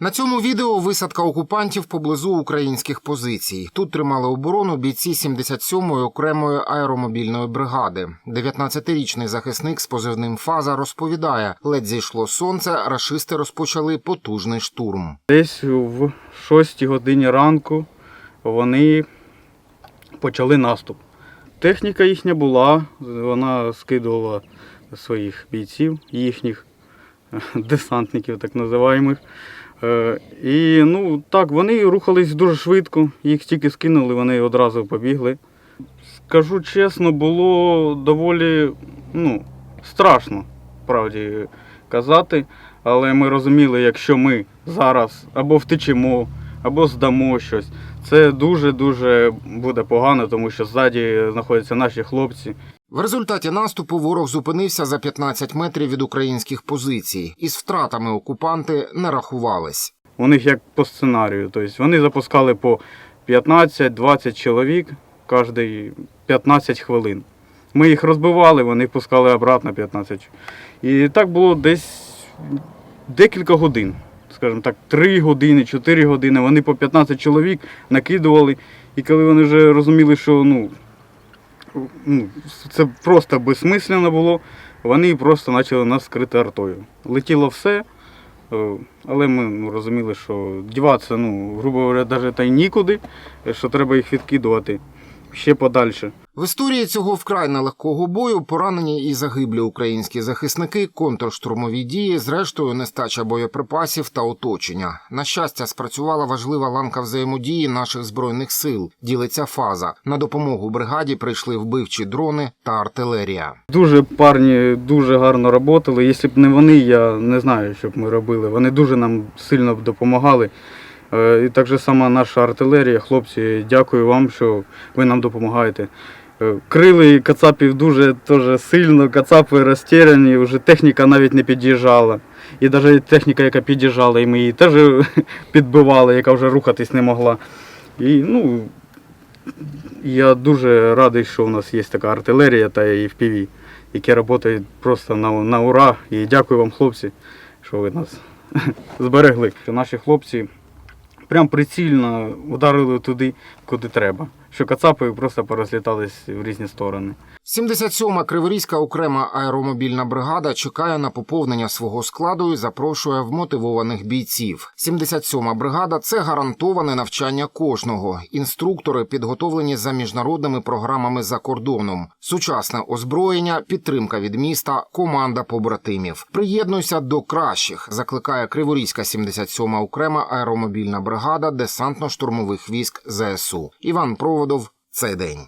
На цьому відео висадка окупантів поблизу українських позицій. Тут тримали оборону бійці 77-ї окремої аеромобільної бригади. 19-річний захисник з позивним Фаза розповідає: ледь зійшло сонце, рашисти розпочали потужний штурм. Десь в 6 годині ранку вони почали наступ. Техніка їхня була, вона скидувала своїх бійців, їхніх десантників, так називаємих. Е, І ну так, вони рухались дуже швидко, їх тільки скинули, вони одразу побігли. Скажу чесно, було доволі ну, страшно, правді казати. Але ми розуміли, якщо ми зараз або втечемо, або здамо щось, це дуже-дуже буде погано, тому що ззаді знаходяться наші хлопці. В результаті наступу ворог зупинився за 15 метрів від українських позицій. Із втратами окупанти не рахувались. У них як по сценарію. Тобто вони запускали по 15-20 чоловік кожні 15 хвилин. Ми їх розбивали, вони пускали обратно 15. І так було десь декілька годин. Скажімо так, 3 години, 4 години. Вони по 15 чоловік накидували. І коли вони вже розуміли, що ну, ну, це просто безсмислено було, вони просто почали нас скрити артою. Летіло все. Е, Але ми ну, розуміли, що діватися, ну, грубо говоря, навіть та й нікуди, е, що треба їх відкидувати ще подальше. В історії цього вкрай нелегкого бою поранені і загиблі українські захисники, контрштурмові дії, зрештою нестача боєприпасів та оточення. На щастя, спрацювала важлива ланка взаємодії наших збройних сил. Ділиться фаза. На допомогу бригаді прийшли вбивчі дрони та артилерія. Дуже парні дуже гарно працювали. Якщо б не вони, я не знаю, що б ми робили. Вони дуже нам сильно б допомагали. Е, І так же сама наша артилерія, хлопці, дякую вам, що ви нам допомагаєте. Е, Крили кацапів дуже теж сильно, кацапи розтеряні, вже техніка навіть не під'їжджала. І навіть техніка, яка під'їжджала, і ми її теж підбивали, яка вже рухатись не могла. І ну, я дуже радий, що у нас є така артилерія та і FPV, які працюють просто на, на ура. І дякую вам, хлопці, що ви нас зберегли. Наші хлопці прям прицільно ударили туди, куди треба. Що кацапи просто порозлітались в різні сторони. 77-ма Криворізька окрема аеромобільна бригада чекає на поповнення свого складу і запрошує вмотивованих бійців. 77-ма бригада це гарантоване навчання кожного. Інструктори підготовлені за міжнародними програмами за кордоном. Сучасне озброєння, підтримка від міста, команда побратимів. Приєднуйся до кращих. Закликає Криворізька 77-ма окрема аеромобільна бригада десантно-штурмових військ ЗСУ. Іван Проводов. Цей день.